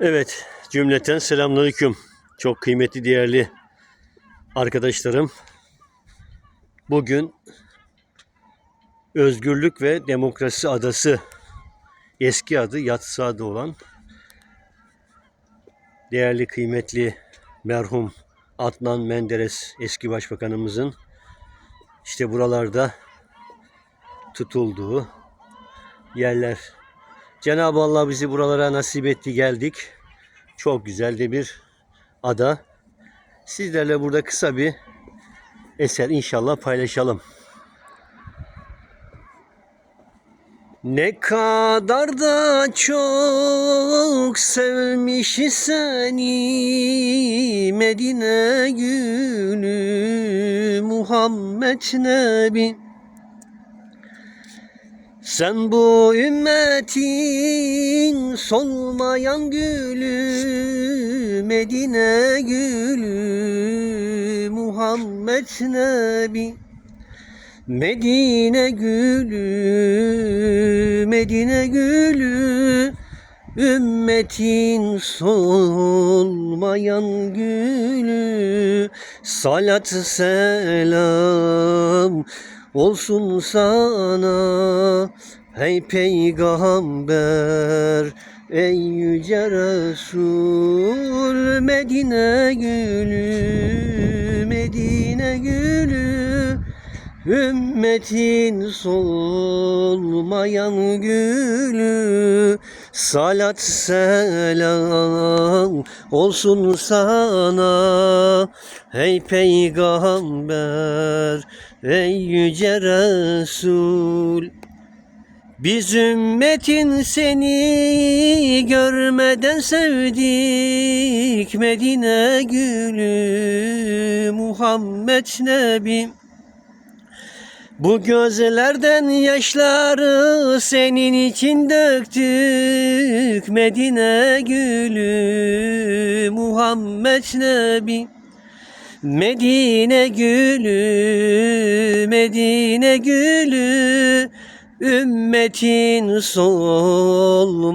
Evet, cümleten selamünaleyküm. Çok kıymetli, değerli arkadaşlarım. Bugün Özgürlük ve Demokrasi Adası eski adı Yatsıada olan değerli, kıymetli merhum Adnan Menderes eski başbakanımızın işte buralarda tutulduğu yerler. Cenab-ı Allah bizi buralara nasip etti geldik. Çok güzel de bir ada. Sizlerle burada kısa bir eser inşallah paylaşalım. Ne kadar da çok sevmiş seni Medine gülü Muhammed Nebi sen bu ümmetin solmayan gülü Medine gülü Muhammed Nebi. Medine gülü Medine gülü Ümmetin solmayan gülü. Salat selam olsun sana Ey peygamber Ey yüce Resul Medine gülü Ümmetin solmayan gülü Salat selam olsun sana. Ey peygamber Ey yüce Resul biz ümmetin seni görmeden sevdik Medine gülü Muhammed Nebim bu gözlerden yaşları senin için döktük Medine gülü Muhammed Nebi. Medine gülü Medine gülü Ümmetin solmayan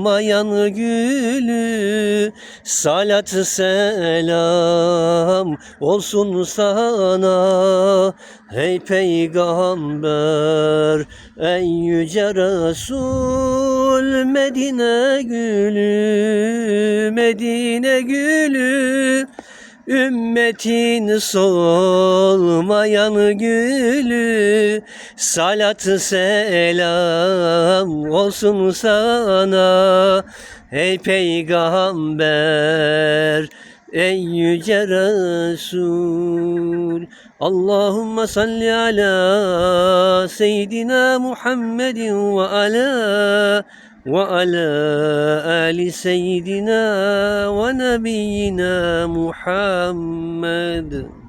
gülü Salat selam olsun sana. Ey peygamber ey yüce Resul Medine gülü Medine gülü Ümmetin solmayan gülü Salat selam olsun sana. Ey peygamber Ey yüce Resul Allahümme salli ala seyyidina Muhammedin ve ala وعلى آل سيدنا ونبينا محمد.